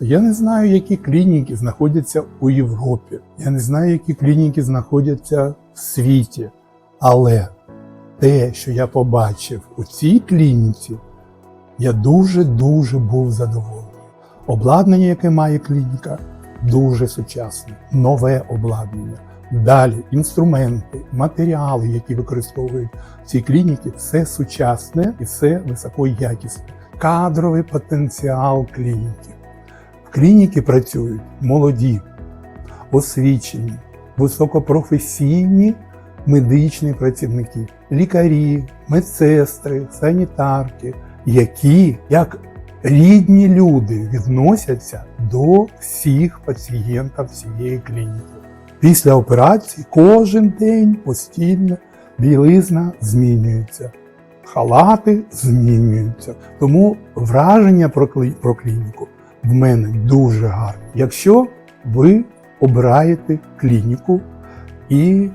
Я не знаю, які клініки знаходяться у Європі. Я не знаю, які клініки знаходяться в світі. Але те, що я побачив у цій клініці, я дуже-дуже був задоволений. Обладнання, яке має клініка, дуже сучасне, нове обладнання. Далі інструменти, матеріали, які використовують в цій клініці, все сучасне і все високоякісне. Кадровий потенціал клініки. В клініці працюють молоді, освічені, високопрофесійні медичні працівники, лікарі, медсестри, санітарки, які як рідні люди відносяться до всіх пацієнтів цієї клініки. Після операції кожен день постійно білизна змінюється, халати змінюються. Тому враження про, про клініку в мене дуже гарне. Якщо ви обираєте клініку і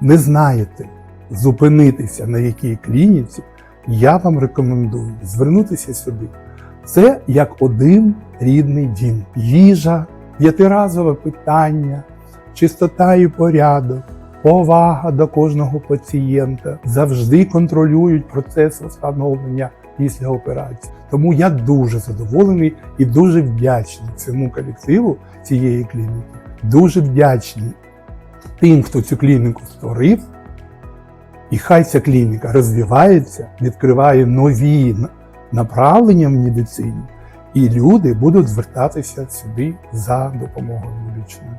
не знаєте зупинитися на якій клініці, я вам рекомендую звернутися сюди. Це як один рідний дім. Їжа, п'ятиразове питання, чистота і порядок, повага до кожного пацієнта завжди контролюють процес встановлення після операції. Тому я дуже задоволений і дуже вдячний цьому колективу цієї клініки. Дуже вдячний тим, хто цю клініку створив. І хай ця клініка розвивається, відкриває нові направлення в медицині, і люди будуть звертатися сюди за допомогою медичною.